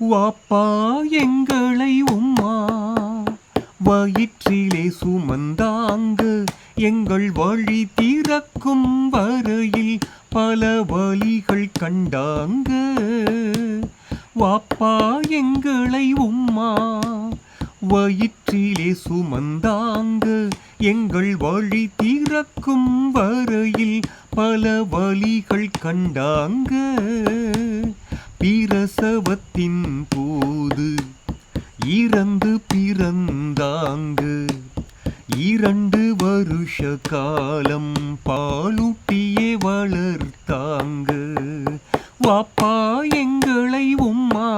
வாப்பா எங்களை உம்மா. வயிற்றிலே சுமந்தாங்க எங்கள் வழி திறக்கும் வரையில் பல வழிகள் கண்டாங்க. வாப்பா எங்களை உம்மா. வயிற்றிலே சுமந்தாங்க எங்கள் வழி திறக்கும் வரையில் பல வழிகள் கண்டாங்க. பிரசவத்தின் போது இறந்து பிறந்தாங்க இரண்டு வருஷ காலம் பாலூட்டியே வளர்த்தாங்க. வாப்பா எங்களை உம்மா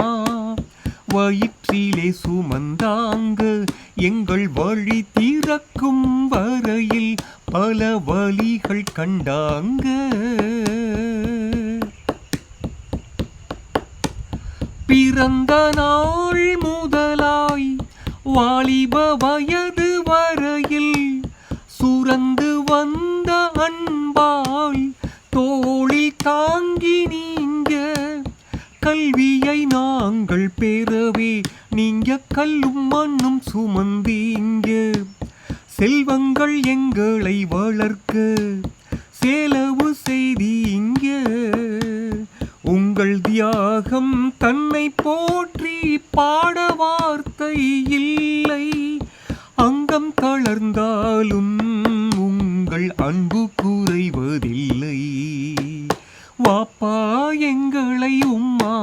வயிற்றிலே சுமந்தாங்க. எங்கள் வழி திறக்கும் வரையில் பல வழிகள் கண்டாங்க. பிறந்த நாள் வாலிப வயது வரையில் சுரந்து வந்த அன்பால் தோளில் தாங்கி நீங்க கல்வியை நாங்கள் பெறவே நீங்க கல்லும் மண்ணும் சுமந்தீங்க. செல்வங்கள் எங்களை வளர்க்க செலவு செய்தீங்க. உங்கள் தியாகம் தன்னை போற்றி பாட வார்த்தை இல்லை. அங்கம் தளர்ந்தாலும் உங்கள் அன்பு குறைவதில்லை. வாப்பா எங்களை உம்மா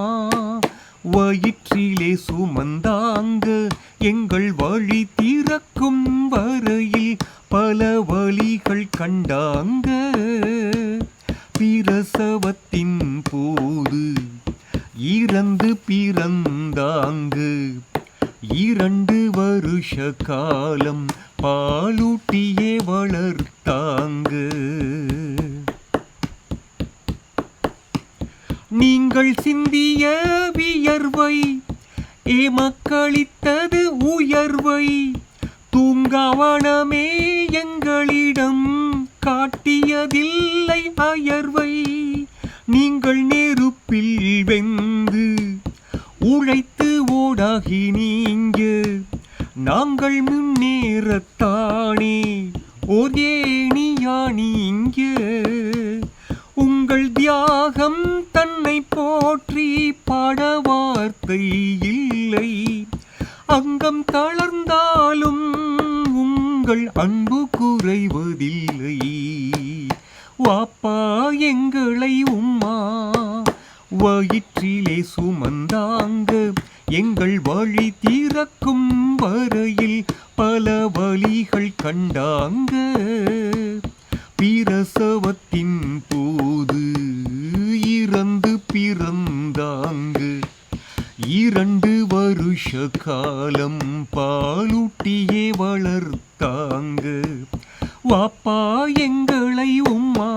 வயிற்றிலே சுமந்தாங்க. எங்கள் வழி திறக்கும் வரையில் பல வழிகள் கண்டாங்க. பிரசவத்தின் போது இறந்து பிறந்தாங்கு. இரண்டு வருஷ காலம் பாலூட்டியே வளர்த்தாங்க. நீங்கள் சிந்திய வியர்வை ஏமக்களித்தது உயர்வை தூங்காவனமே எங்களிடம். காட்டியதில்லை அயர்வை. நீங்கள் நெருப்பில் வெந்து உழைத்து ஓடாகி நீங்க. நாங்கள் முன்னேறத்தானே ஒரே நீங்க. உங்கள் தியாகம் தன்னை போற்றி பாட வார்த்தை இல்லை. அங்கம் தளர்ந்தாலும் உங்கள் அன்பு குறைவதில்லை. வாப்பா எங்களை உம்மா. வயிற்றிலே சுமந்தாங்க எங்கள் வழி தீரக்கும் வரையில் பல வழிகள் கண்டாங்க. பிரசவத்தின் போது இறந்து பிறந்தாங்க. இரண்டு வருஷ காலம் பாலூட்டியே வளர்த்தாங்க. வாப்பா எங்களை உம்மா.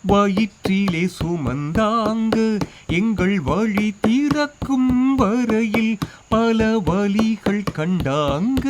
வயிற்றிலே சுமந்தாங்க எங்கள் வழி திறக்கும் வரையில் பல வழிகள் கண்டாங்க.